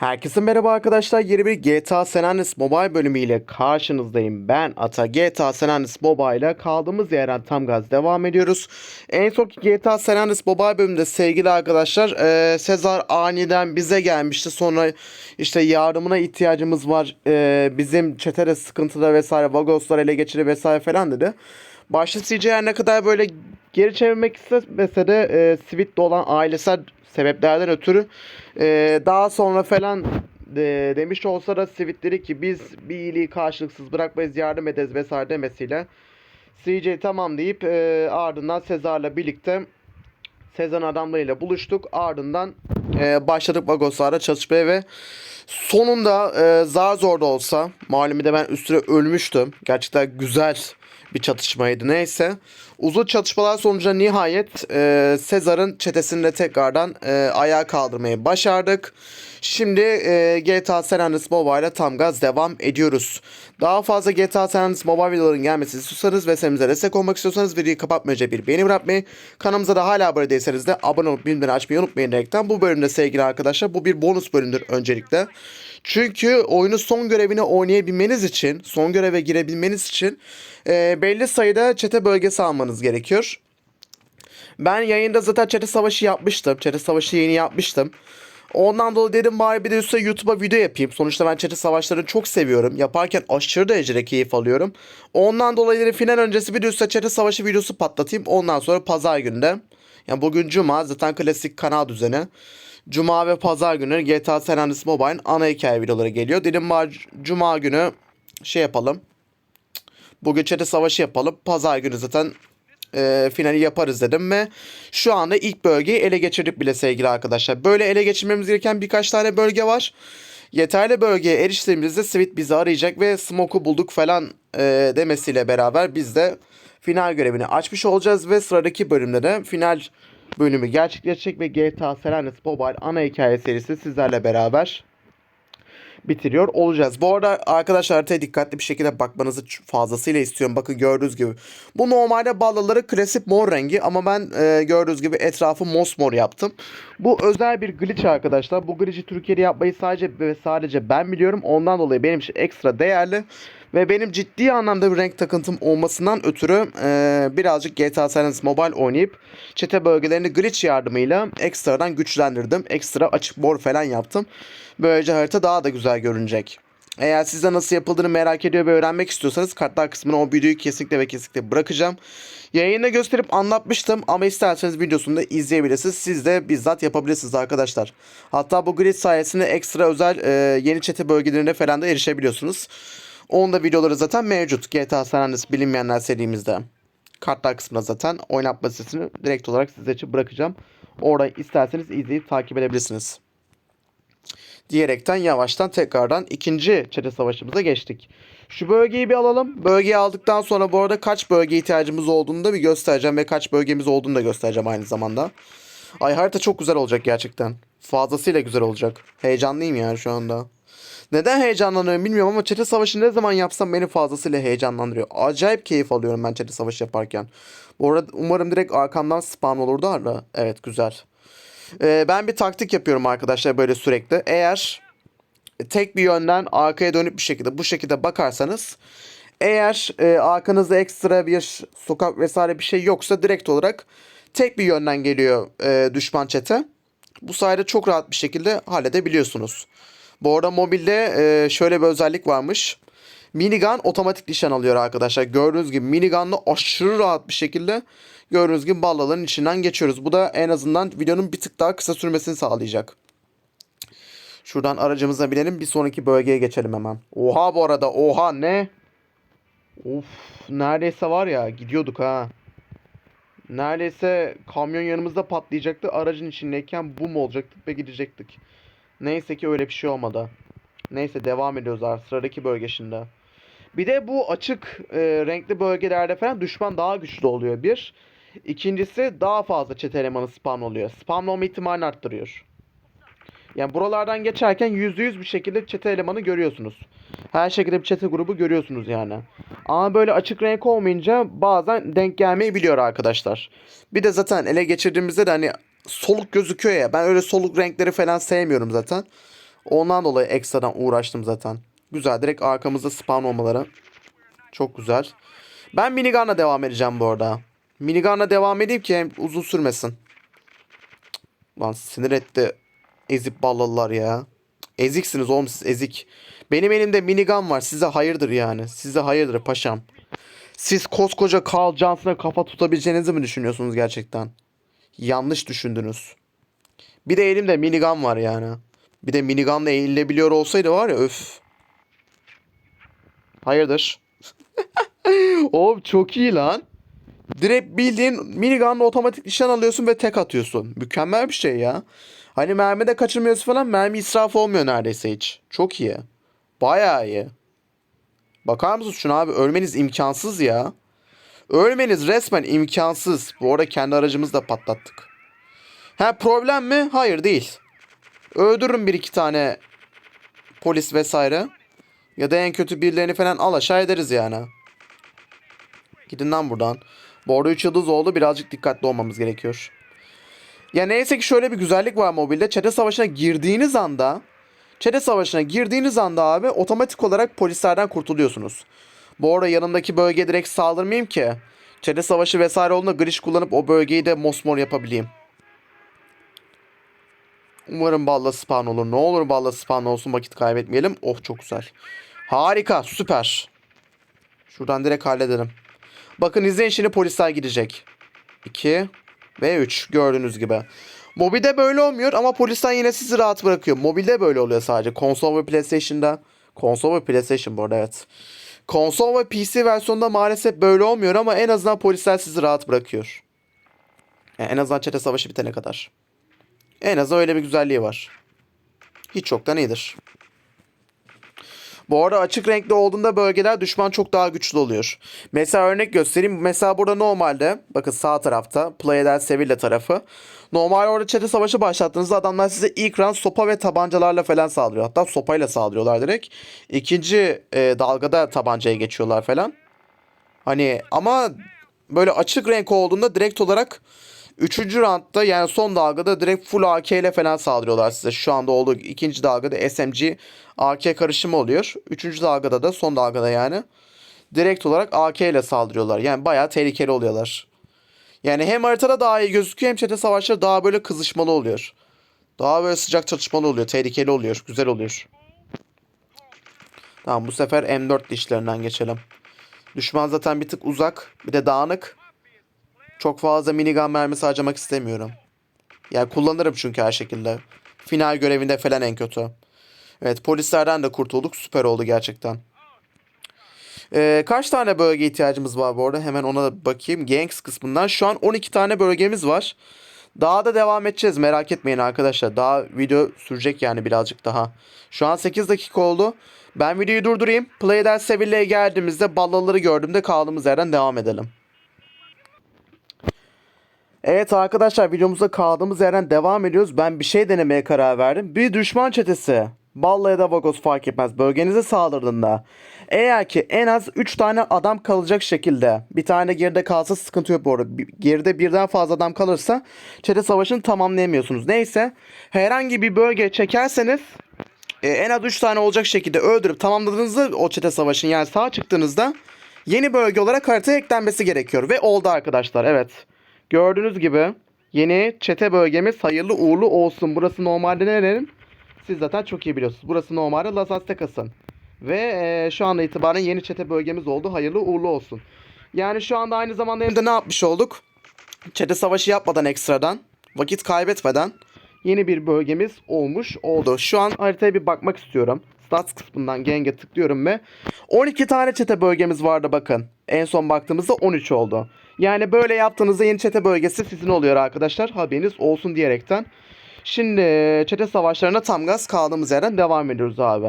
Herkese merhaba arkadaşlar. Yeni bir GTA San Andreas Mobile bölümüyle karşınızdayım. Ben Ata. GTA San Andreas Mobile ile kaldığımız yerden tam gaz devam ediyoruz. En son GTA San Andreas Mobile bölümünde sevgili arkadaşlar e, Sezar aniden bize gelmişti. Sonra işte yardımına ihtiyacımız var. E, bizim çetede sıkıntıda vesaire Vagoslar ele geçirir vesaire falan dedi. Başta CJR ne kadar böyle geri çevirmek istemese de e, Sweet'te olan ailesel sebeplerden ötürü e, daha sonra falan de, demiş olsa da dedi ki biz bir iyiliği karşılıksız bırakmayız yardım ederiz vesaire demesiyle CJ tamam deyip e, ardından Sezar'la birlikte Sezar'ın adamlarıyla buluştuk. Ardından e, başladık Vagoslar'la çalışmaya ve sonunda e, zar zor da olsa malum bir de ben üstüne ölmüştüm. Gerçekten güzel bir çatışmaydı neyse. Uzun çatışmalar sonucunda nihayet e, Sezar'ın çetesini de tekrardan e, ayağa kaldırmayı başardık. Şimdi e, GTA San Andreas Mobile'a tam gaz devam ediyoruz. Daha fazla GTA San Andreas Mobile videoların gelmesini istiyorsanız ve serimize destek olmak istiyorsanız videoyu kapatmadan önce bir beğeni bırakmayı, kanalımıza da hala abone değilseniz de abone olup bildirimleri açmayı unutmayın diyerekten bu bölümde sevgili arkadaşlar bu bir bonus bölümdür öncelikle. Çünkü oyunu son görevini oynayabilmeniz için, son göreve girebilmeniz için e, belli sayıda çete bölgesi almanız gerekiyor. Ben yayında zaten çete savaşı yapmıştım. Çete savaşı yeni yapmıştım. Ondan dolayı dedim bari bir de üstüne YouTube'a video yapayım. Sonuçta ben çete savaşlarını çok seviyorum. Yaparken aşırı derecede keyif alıyorum. Ondan dolayı dedim final öncesi bir de üstüne çete savaşı videosu patlatayım. Ondan sonra pazar günde. Yani bugün cuma zaten klasik kanal düzeni. Cuma ve pazar günü GTA San Andreas Mobile'in ana hikaye videoları geliyor. Dedim bari cuma günü şey yapalım. Bugün çete savaşı yapalım. Pazar günü zaten e, finali yaparız dedim ve şu anda ilk bölgeyi ele geçirdik bile sevgili arkadaşlar. Böyle ele geçirmemiz gereken birkaç tane bölge var. Yeterli bölgeye eriştiğimizde Sweet bizi arayacak ve Smoke'u bulduk falan e, demesiyle beraber biz de final görevini açmış olacağız ve sıradaki bölümde de final bölümü gerçekleşecek ve GTA San Andreas Mobile ana hikaye serisi sizlerle beraber bitiriyor olacağız. Bu arada arkadaşlar haritaya dikkatli bir şekilde bakmanızı fazlasıyla istiyorum. Bakın gördüğünüz gibi. Bu normalde ballaları klasik mor rengi ama ben e, gördüğünüz gibi etrafı mosmor yaptım. Bu özel bir glitch arkadaşlar. Bu glitch'i Türkiye'de yapmayı sadece ve sadece ben biliyorum. Ondan dolayı benim için ekstra değerli. Ve benim ciddi anlamda bir renk takıntım olmasından ötürü e, birazcık GTA San Andreas Mobile oynayıp çete bölgelerini glitch yardımıyla ekstradan güçlendirdim. Ekstra açık mor falan yaptım. Böylece harita daha da güzel görünecek. Eğer siz de nasıl yapıldığını merak ediyor ve öğrenmek istiyorsanız kartlar kısmına o videoyu kesinlikle ve kesinlikle bırakacağım. Yayında gösterip anlatmıştım ama isterseniz videosunu da izleyebilirsiniz. Siz de bizzat yapabilirsiniz arkadaşlar. Hatta bu grid sayesinde ekstra özel e, yeni çete bölgelerine falan da erişebiliyorsunuz. Onun da videoları zaten mevcut. GTA San Andreas bilinmeyenler serimizde. Kartlar kısmına zaten oynatma listesini direkt olarak sizler için bırakacağım. Orada isterseniz izleyip takip edebilirsiniz diyerekten yavaştan tekrardan ikinci çete savaşımıza geçtik. Şu bölgeyi bir alalım. Bölgeyi aldıktan sonra bu arada kaç bölge ihtiyacımız olduğunu da bir göstereceğim ve kaç bölgemiz olduğunu da göstereceğim aynı zamanda. Ay harita çok güzel olacak gerçekten. Fazlasıyla güzel olacak. Heyecanlıyım yani şu anda. Neden heyecanlanıyorum bilmiyorum ama çete savaşı ne zaman yapsam beni fazlasıyla heyecanlandırıyor. Acayip keyif alıyorum ben çete savaşı yaparken. Bu arada umarım direkt arkamdan spam olurdu arada. Evet güzel. Ee, ben bir taktik yapıyorum arkadaşlar böyle sürekli. Eğer tek bir yönden arkaya dönüp bir şekilde bu şekilde bakarsanız eğer e, arkanızda ekstra bir sokak vesaire bir şey yoksa direkt olarak tek bir yönden geliyor e, düşman çete. Bu sayede çok rahat bir şekilde halledebiliyorsunuz. Bu arada mobilde e, şöyle bir özellik varmış. Minigun otomatik nişan alıyor arkadaşlar. Gördüğünüz gibi minigunla aşırı rahat bir şekilde gördüğünüz gibi ballaların içinden geçiyoruz. Bu da en azından videonun bir tık daha kısa sürmesini sağlayacak. Şuradan aracımıza binelim. Bir sonraki bölgeye geçelim hemen. Oha bu arada. Oha ne? Of neredeyse var ya gidiyorduk ha. Neredeyse kamyon yanımızda patlayacaktı. Aracın içindeyken bum olacaktık ve gidecektik. Neyse ki öyle bir şey olmadı. Neyse devam ediyoruz artık sıradaki bölge şimdi. Bir de bu açık e, renkli bölgelerde falan düşman daha güçlü oluyor bir. İkincisi daha fazla çete elemanı spam oluyor. Spam olma ihtimalini arttırıyor. Yani buralardan geçerken %100 bir şekilde çete elemanı görüyorsunuz. Her şekilde bir çete grubu görüyorsunuz yani. Ama böyle açık renk olmayınca bazen denk gelmeyebiliyor arkadaşlar. Bir de zaten ele geçirdiğimizde de hani soluk gözüküyor ya. Ben öyle soluk renkleri falan sevmiyorum zaten. Ondan dolayı ekstradan uğraştım zaten. Güzel direkt arkamızda spawn olmaları. Çok güzel. Ben minigun'la devam edeceğim bu arada. Minigun'la devam edeyim ki hem uzun sürmesin. Lan sinir etti. Ezik ballalılar ya. Eziksiniz oğlum siz ezik. Benim elimde minigun var. Size hayırdır yani. Size hayırdır paşam. Siz koskoca Carl Johnson'a kafa tutabileceğinizi mi düşünüyorsunuz gerçekten? Yanlış düşündünüz. Bir de elimde minigun var yani. Bir de minigunla eğilebiliyor olsaydı var ya öf. Hayırdır? Oğlum çok iyi lan. Direkt bildiğin minigunla otomatik nişan alıyorsun ve tek atıyorsun. Mükemmel bir şey ya. Hani mermi de kaçırmıyorsun falan. Mermi israf olmuyor neredeyse hiç. Çok iyi. Bayağı iyi. Bakar mısınız şuna abi? Ölmeniz imkansız ya. Ölmeniz resmen imkansız. Bu arada kendi aracımızı da patlattık. Ha problem mi? Hayır değil. Öldürürüm bir iki tane polis vesaire. Ya da en kötü birilerini falan al aşağı ederiz yani. Gidin lan buradan. Bu arada 3 yıldız oldu. Birazcık dikkatli olmamız gerekiyor. Ya neyse ki şöyle bir güzellik var mobilde. Çete savaşına girdiğiniz anda Çete savaşına girdiğiniz anda abi otomatik olarak polislerden kurtuluyorsunuz. Bu arada yanındaki bölgeye direkt saldırmayayım ki. Çete savaşı vesaire olduğunda glitch kullanıp o bölgeyi de mosmor yapabileyim. Umarım balla spawn olur. Ne olur balla spawn olsun vakit kaybetmeyelim. Oh çok güzel. Harika süper. Şuradan direkt halledelim. Bakın izleyin şimdi polisler gidecek. 2 ve 3 gördüğünüz gibi. Mobilde böyle olmuyor ama polisler yine sizi rahat bırakıyor. Mobilde böyle oluyor sadece. Konsol ve PlayStation'da. Konsol ve PlayStation bu arada evet. Konsol ve PC versiyonunda maalesef böyle olmuyor ama en azından polisler sizi rahat bırakıyor. Yani en azından çete savaşı bitene kadar. En azından öyle bir güzelliği var. Hiç çoktan iyidir. Bu arada açık renkli olduğunda bölgeler düşman çok daha güçlü oluyor. Mesela örnek göstereyim. Mesela burada normalde bakın sağ tarafta Playa del Sevilla tarafı. Normal orada çete savaşı başlattığınızda adamlar size ilk round sopa ve tabancalarla falan saldırıyor. Hatta sopayla saldırıyorlar direkt. İkinci e, dalgada tabancaya geçiyorlar falan. Hani ama böyle açık renk olduğunda direkt olarak Üçüncü roundda yani son dalgada direkt full AK ile falan saldırıyorlar size. Şu anda olduğu ikinci dalgada SMG AK karışımı oluyor. Üçüncü dalgada da son dalgada yani direkt olarak AK ile saldırıyorlar. Yani bayağı tehlikeli oluyorlar. Yani hem haritada daha iyi gözüküyor hem çete savaşları daha böyle kızışmalı oluyor. Daha böyle sıcak çatışmalı oluyor. Tehlikeli oluyor. Güzel oluyor. Tamam bu sefer M4 dişlerinden geçelim. Düşman zaten bir tık uzak. Bir de dağınık. Çok fazla minigun mermisi harcamak istemiyorum. Yani kullanırım çünkü her şekilde. Final görevinde falan en kötü. Evet polislerden de kurtulduk. Süper oldu gerçekten. Ee, kaç tane bölge ihtiyacımız var bu arada? Hemen ona bakayım. Gangs kısmından. Şu an 12 tane bölgemiz var. Daha da devam edeceğiz. Merak etmeyin arkadaşlar. Daha video sürecek yani birazcık daha. Şu an 8 dakika oldu. Ben videoyu durdurayım. Play'den Sevilla'ya geldiğimizde ballaları gördüğümde kaldığımız yerden devam edelim. Evet arkadaşlar videomuzda kaldığımız yerden devam ediyoruz. Ben bir şey denemeye karar verdim. Bir düşman çetesi. Balla ya da Vagos fark etmez. Bölgenize saldırdığında eğer ki en az 3 tane adam kalacak şekilde bir tane geride kalsa sıkıntı yok bu arada. Geride birden fazla adam kalırsa çete savaşını tamamlayamıyorsunuz. Neyse herhangi bir bölge çekerseniz e, en az 3 tane olacak şekilde öldürüp tamamladığınızda o çete savaşını yani sağ çıktığınızda yeni bölge olarak haritaya eklenmesi gerekiyor. Ve oldu arkadaşlar evet. Gördüğünüz gibi yeni çete bölgemiz hayırlı uğurlu olsun. Burası normalde nerenin? Siz zaten çok iyi biliyorsunuz. Burası normalde Las Aztecas'ın. Ve eee, şu anda itibaren yeni çete bölgemiz oldu. Hayırlı uğurlu olsun. Yani şu anda aynı zamanda hem de ne yapmış olduk? Çete savaşı yapmadan ekstradan, vakit kaybetmeden yeni bir bölgemiz olmuş oldu. Şu an haritaya bir bakmak istiyorum. Stats kısmından genge tıklıyorum ve 12 tane çete bölgemiz vardı bakın. En son baktığımızda 13 oldu. Yani böyle yaptığınızda yeni çete bölgesi sizin oluyor arkadaşlar. Haberiniz olsun diyerekten. Şimdi çete savaşlarına tam gaz kaldığımız yerden devam ediyoruz abi.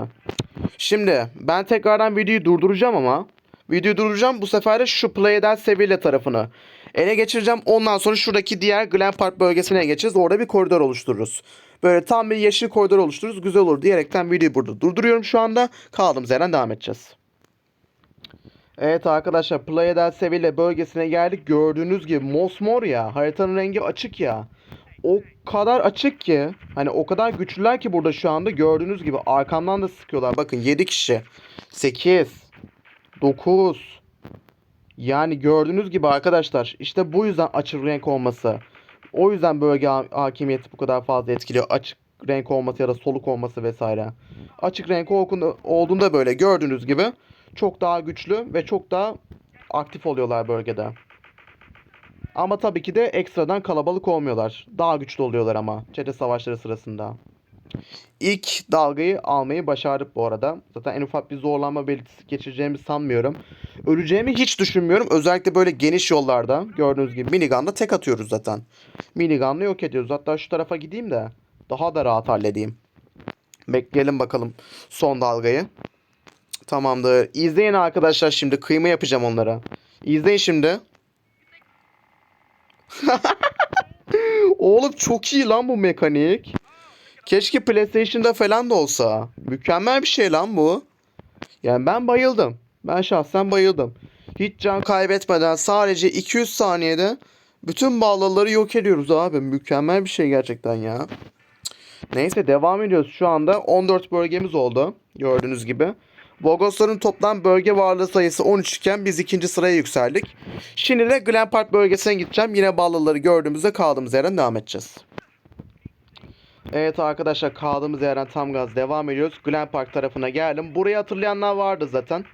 Şimdi ben tekrardan videoyu durduracağım ama videoyu durduracağım bu sefer de şu Play'den Sevilla tarafını ele geçireceğim. Ondan sonra şuradaki diğer Glen Park bölgesine geçeceğiz. Orada bir koridor oluştururuz. Böyle tam bir yeşil koridor oluştururuz. Güzel olur diyerekten videoyu burada durduruyorum şu anda. Kaldığımız yerden devam edeceğiz. Evet arkadaşlar Playa del Sevilla bölgesine geldik. Gördüğünüz gibi mosmor ya. Haritanın rengi açık ya. o kadar açık ki hani o kadar güçlüler ki burada şu anda gördüğünüz gibi arkamdan da sıkıyorlar. Bakın 7 kişi. 8 9 Yani gördüğünüz gibi arkadaşlar işte bu yüzden açık renk olması. O yüzden bölge ha- hakimiyeti bu kadar fazla etkiliyor. Açık renk olması ya da soluk olması vesaire. Açık renk olduğunda böyle gördüğünüz gibi çok daha güçlü ve çok daha aktif oluyorlar bölgede. Ama tabii ki de ekstradan kalabalık olmuyorlar. Daha güçlü oluyorlar ama çete savaşları sırasında. İlk dalgayı almayı başardık bu arada. Zaten en ufak bir zorlanma belirtisi geçireceğimi sanmıyorum. Öleceğimi hiç düşünmüyorum. Özellikle böyle geniş yollarda gördüğünüz gibi minigun'da tek atıyoruz zaten. Minigun'la yok ediyoruz. Hatta şu tarafa gideyim de daha da rahat halledeyim. Bekleyelim bakalım son dalgayı. Tamamdır. İzleyin arkadaşlar şimdi. Kıyma yapacağım onlara. İzleyin şimdi. Oğlum çok iyi lan bu mekanik. Keşke PlayStation'da falan da olsa. Mükemmel bir şey lan bu. Yani ben bayıldım. Ben şahsen bayıldım. Hiç can kaybetmeden sadece 200 saniyede bütün bağlaları yok ediyoruz abi. Mükemmel bir şey gerçekten ya. Neyse devam ediyoruz. Şu anda 14 bölgemiz oldu. Gördüğünüz gibi. Bogosların toplam bölge varlığı sayısı 13 iken biz ikinci sıraya yükseldik. Şimdi de Glen Park bölgesine gideceğim. Yine bağlıları gördüğümüzde kaldığımız yerden devam edeceğiz. Evet arkadaşlar kaldığımız yerden tam gaz devam ediyoruz. Glen Park tarafına geldim. Burayı hatırlayanlar vardı zaten.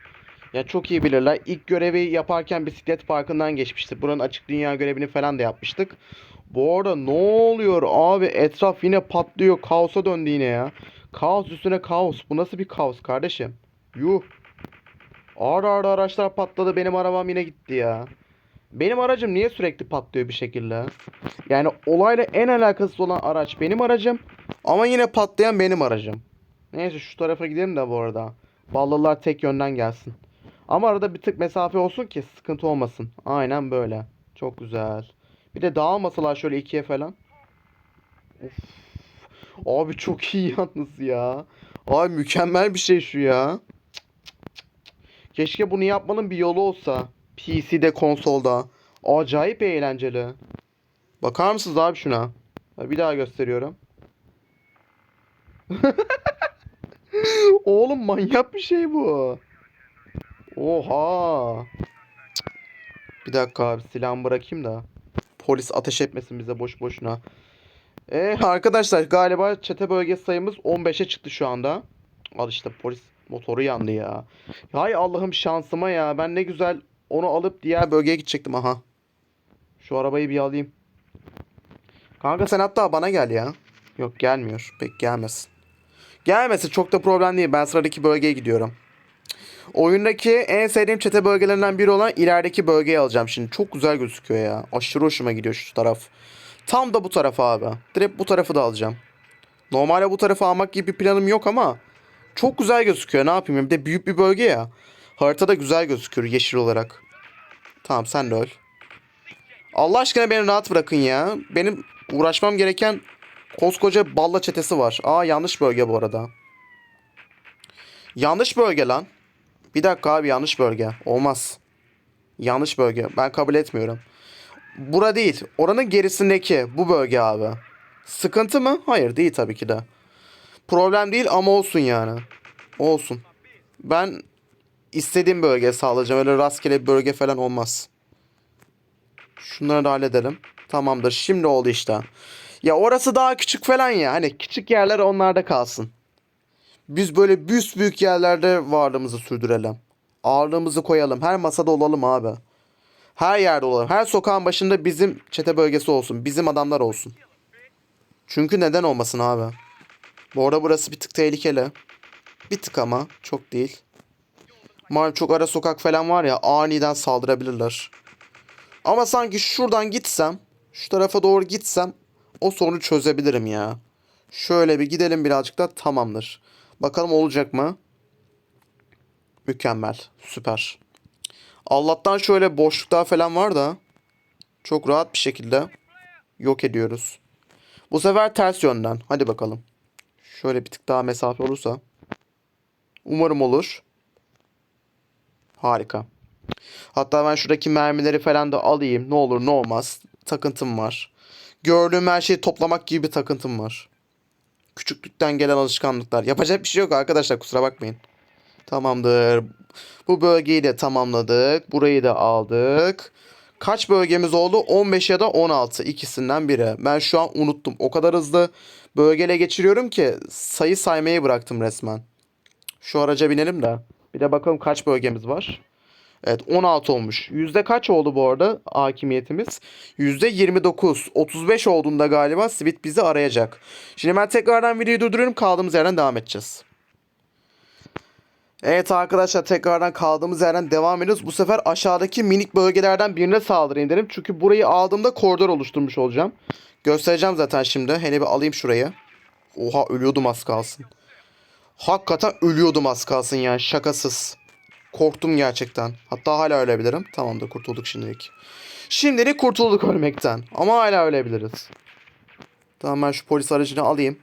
Ya çok iyi bilirler. İlk görevi yaparken bisiklet parkından geçmiştik. Buranın açık dünya görevini falan da yapmıştık. Bu arada ne oluyor abi? Etraf yine patlıyor. Kaosa döndü yine ya. Kaos üstüne kaos. Bu nasıl bir kaos kardeşim? Yuh. Ağır ağır araçlar patladı. Benim arabam yine gitti ya. Benim aracım niye sürekli patlıyor bir şekilde? Yani olayla en alakasız olan araç benim aracım. Ama yine patlayan benim aracım. Neyse şu tarafa gidelim de bu arada. Ballılar tek yönden gelsin. Ama arada bir tık mesafe olsun ki sıkıntı olmasın. Aynen böyle. Çok güzel. Bir de dağılmasalar şöyle ikiye falan. Of. Abi çok iyi yalnız ya. Abi mükemmel bir şey şu ya. Keşke bunu yapmanın bir yolu olsa. PC'de, konsolda. Acayip eğlenceli. Bakar mısınız abi şuna? Bir daha gösteriyorum. Oğlum manyak bir şey bu. Oha. Bir dakika abi silahımı bırakayım da. Polis ateş etmesin bize boş boşuna. Ee, arkadaşlar galiba çete bölgesi sayımız 15'e çıktı şu anda. Al işte polis motoru yandı ya. Hay Allah'ım şansıma ya. Ben ne güzel onu alıp diğer bölgeye gidecektim aha. Şu arabayı bir alayım. Kanka sen hatta bana gel ya. Yok gelmiyor. Pek gelmesin. Gelmesin çok da problem değil. Ben sıradaki bölgeye gidiyorum. Oyundaki en sevdiğim çete bölgelerinden biri olan ilerideki bölgeyi alacağım şimdi. Çok güzel gözüküyor ya. Aşırı hoşuma gidiyor şu taraf. Tam da bu taraf abi. Direkt bu tarafı da alacağım. Normalde bu tarafı almak gibi bir planım yok ama çok güzel gözüküyor. Ne yapayım? Bir de büyük bir bölge ya. Haritada güzel gözüküyor yeşil olarak. Tamam sen de öl. Allah aşkına beni rahat bırakın ya. Benim uğraşmam gereken koskoca balla çetesi var. Aa yanlış bölge bu arada. Yanlış bölge lan. Bir dakika abi yanlış bölge. Olmaz. Yanlış bölge. Ben kabul etmiyorum. Bura değil. Oranın gerisindeki bu bölge abi. Sıkıntı mı? Hayır değil tabii ki de. Problem değil ama olsun yani. Olsun. Ben istediğim bölge sağlayacağım. Öyle rastgele bir bölge falan olmaz. Şunları da halledelim. Tamamdır. Şimdi oldu işte. Ya orası daha küçük falan ya. Hani küçük yerler onlarda kalsın. Biz böyle büyük büyük yerlerde varlığımızı sürdürelim. Ağırlığımızı koyalım. Her masada olalım abi. Her yerde olalım. Her sokağın başında bizim çete bölgesi olsun. Bizim adamlar olsun. Çünkü neden olmasın abi? Bu arada burası bir tık tehlikeli. Bir tık ama çok değil. Malum çok ara sokak falan var ya aniden saldırabilirler. Ama sanki şuradan gitsem, şu tarafa doğru gitsem o sorunu çözebilirim ya. Şöyle bir gidelim birazcık da tamamdır. Bakalım olacak mı? Mükemmel. Süper. Allah'tan şöyle boşluklar falan var da çok rahat bir şekilde yok ediyoruz. Bu sefer ters yönden. Hadi bakalım. Şöyle bir tık daha mesafe olursa. Umarım olur. Harika. Hatta ben şuradaki mermileri falan da alayım. Ne olur ne olmaz. Takıntım var. gördüğüm her şeyi toplamak gibi bir takıntım var. Küçüklükten gelen alışkanlıklar. Yapacak bir şey yok arkadaşlar kusura bakmayın. Tamamdır. Bu bölgeyi de tamamladık. Burayı da aldık. Kaç bölgemiz oldu? 15 ya da 16. ikisinden biri. Ben şu an unuttum. O kadar hızlı bölgele geçiriyorum ki sayı saymayı bıraktım resmen. Şu araca binelim de. Bir de bakalım kaç bölgemiz var. Evet 16 olmuş. Yüzde kaç oldu bu arada hakimiyetimiz? Yüzde 29. 35 olduğunda galiba Sweet bizi arayacak. Şimdi ben tekrardan videoyu durduruyorum. Kaldığımız yerden devam edeceğiz. Evet arkadaşlar tekrardan kaldığımız yerden devam ediyoruz. Bu sefer aşağıdaki minik bölgelerden birine saldırayım dedim. Çünkü burayı aldığımda koridor oluşturmuş olacağım. Göstereceğim zaten şimdi. Hele bir alayım şurayı. Oha ölüyordum az kalsın. Hakikaten ölüyordum az kalsın yani şakasız. Korktum gerçekten. Hatta hala ölebilirim. Tamamdır kurtulduk şimdilik. Şimdilik kurtulduk ölmekten. Ama hala ölebiliriz. Tamam ben şu polis aracını alayım.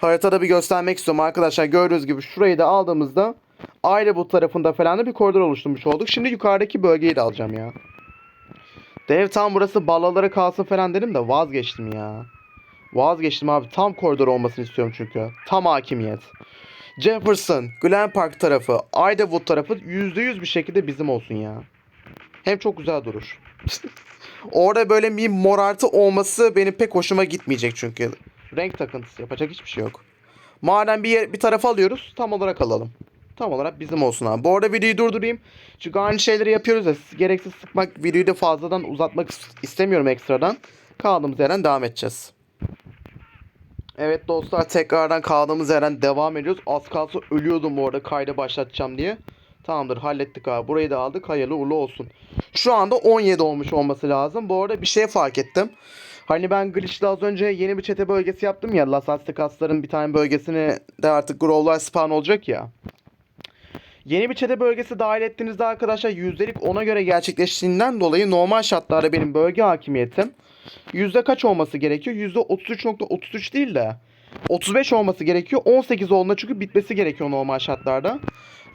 Haritada bir göstermek istiyorum arkadaşlar. Gördüğünüz gibi şurayı da aldığımızda aile bu tarafında falan da bir koridor oluşturmuş olduk. Şimdi yukarıdaki bölgeyi de alacağım ya. Dev tam burası ballalara kalsın falan dedim de vazgeçtim ya. Vazgeçtim abi. Tam koridor olmasını istiyorum çünkü. Tam hakimiyet. Jefferson, Glen Park tarafı, Idlewood tarafı %100 bir şekilde bizim olsun ya. Hem çok güzel durur. Orada böyle bir morartı olması benim pek hoşuma gitmeyecek çünkü. Renk takıntısı yapacak hiçbir şey yok. Madem bir yer, bir tarafa alıyoruz tam olarak alalım. Tam olarak bizim olsun abi. Bu arada videoyu durdurayım. Çünkü aynı şeyleri yapıyoruz ya. Gereksiz sıkmak videoyu da fazladan uzatmak istemiyorum ekstradan. Kaldığımız yerden devam edeceğiz. Evet dostlar tekrardan kaldığımız yerden devam ediyoruz. Az kalsın ölüyordum bu arada kaydı başlatacağım diye. Tamamdır hallettik abi. Burayı da aldık. Hayırlı uğurlu olsun. Şu anda 17 olmuş olması lazım. Bu arada bir şey fark ettim. Hani ben Glitch'te az önce yeni bir çete bölgesi yaptım ya. Las Aztecas'ların bir tane bölgesini de artık Growler spawn olacak ya. Yeni bir çete bölgesi dahil ettiğinizde arkadaşlar yüzdelik ona göre gerçekleştiğinden dolayı normal şartlarda benim bölge hakimiyetim yüzde kaç olması gerekiyor? Yüzde 33.33 değil de 35 olması gerekiyor. 18 olduğunda çünkü bitmesi gerekiyor normal şartlarda.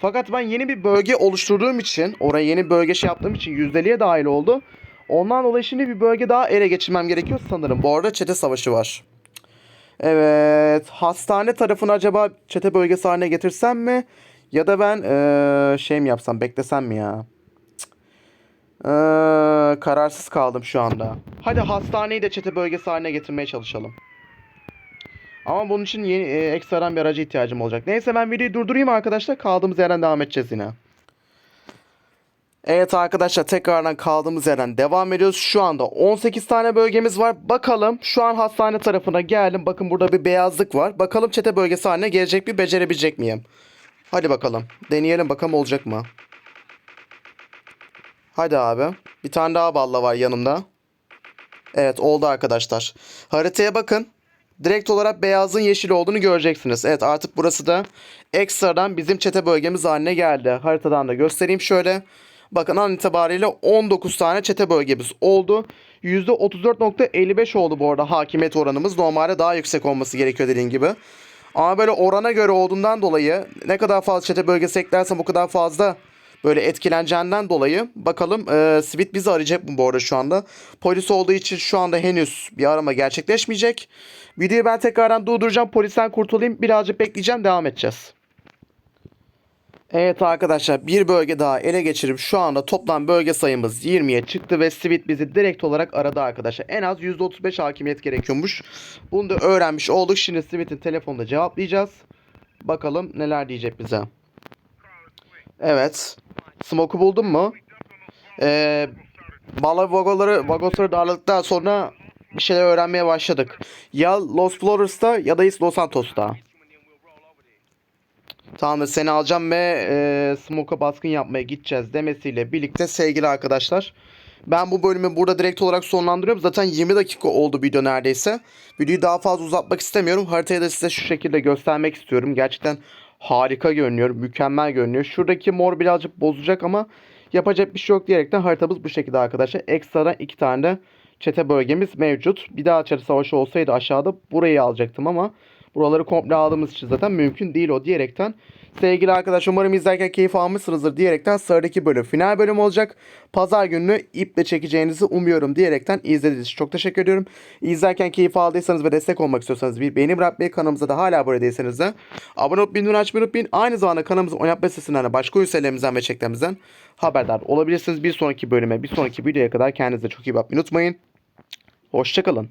Fakat ben yeni bir bölge oluşturduğum için, oraya yeni bölge şey yaptığım için yüzdeliğe dahil oldu. Ondan dolayı şimdi bir bölge daha ele geçirmem gerekiyor sanırım. Bu arada çete savaşı var. Evet. Hastane tarafını acaba çete bölgesi haline getirsem mi? Ya da ben ee, şey mi yapsam beklesem mi ya? Ee, kararsız kaldım şu anda. Hadi hastaneyi de çete bölgesi haline getirmeye çalışalım. Ama bunun için yeni e, ekstradan bir araca ihtiyacım olacak. Neyse ben videoyu durdurayım arkadaşlar. Kaldığımız yerden devam edeceğiz yine. Evet arkadaşlar tekrardan kaldığımız yerden devam ediyoruz. Şu anda 18 tane bölgemiz var. Bakalım şu an hastane tarafına geldim. Bakın burada bir beyazlık var. Bakalım çete bölgesi haline gelecek mi becerebilecek miyim? Hadi bakalım. Deneyelim bakalım olacak mı? Hadi abi. Bir tane daha balla var yanımda. Evet oldu arkadaşlar. Haritaya bakın. Direkt olarak beyazın yeşil olduğunu göreceksiniz. Evet artık burası da ekstradan bizim çete bölgemiz haline geldi. Haritadan da göstereyim şöyle. Bakın an itibariyle 19 tane çete bölgemiz oldu. %34.55 oldu bu arada hakimiyet oranımız. Normalde daha yüksek olması gerekiyor dediğim gibi. Ama böyle orana göre olduğundan dolayı ne kadar fazla çete bölgesi eklersem o kadar fazla böyle etkileneceğinden dolayı bakalım e, Sweet bizi arayacak mı bu arada şu anda. Polis olduğu için şu anda henüz bir arama gerçekleşmeyecek. Videoyu ben tekrardan durduracağım. Polisten kurtulayım. Birazcık bekleyeceğim. Devam edeceğiz. Evet arkadaşlar bir bölge daha ele geçirip şu anda toplam bölge sayımız 20'ye çıktı ve Sweet bizi direkt olarak aradı arkadaşlar. En az %35 hakimiyet gerekiyormuş. Bunu da öğrenmiş olduk. Şimdi Sweet'in telefonda cevaplayacağız. Bakalım neler diyecek bize. Evet. Smoke'u buldun mu? Ee, Bala vagoları, vagosları darladıktan sonra bir şeyler öğrenmeye başladık. Ya Los Flores'ta ya da Los Santos'ta. Tamamdır seni alacağım ve e, Smoke'a baskın yapmaya gideceğiz demesiyle birlikte sevgili arkadaşlar. Ben bu bölümü burada direkt olarak sonlandırıyorum. Zaten 20 dakika oldu video neredeyse. Videoyu daha fazla uzatmak istemiyorum. Haritayı da size şu şekilde göstermek istiyorum. Gerçekten harika görünüyor. Mükemmel görünüyor. Şuradaki mor birazcık bozacak ama yapacak bir şey yok diyerekten haritamız bu şekilde arkadaşlar. Ekstradan iki tane de çete bölgemiz mevcut. Bir daha çete savaşı olsaydı aşağıda burayı alacaktım ama buraları komple aldığımız için zaten mümkün değil o diyerekten Sevgili arkadaşlar umarım izlerken keyif almışsınızdır diyerekten sıradaki bölüm final bölüm olacak. Pazar günü iple çekeceğinizi umuyorum diyerekten izlediğiniz için çok teşekkür ediyorum. İzlerken keyif aldıysanız ve destek olmak istiyorsanız bir beğeni bırakmayı kanalımıza da hala abone değilseniz de abone olup bildirim açmayı unutmayın. Aynı zamanda kanalımızın oynatma sitesinden de başka oyun serilerimizden ve çeklerimizden haberdar olabilirsiniz. Bir sonraki bölüme bir sonraki videoya kadar kendinize çok iyi bakmayı unutmayın. Hoşçakalın.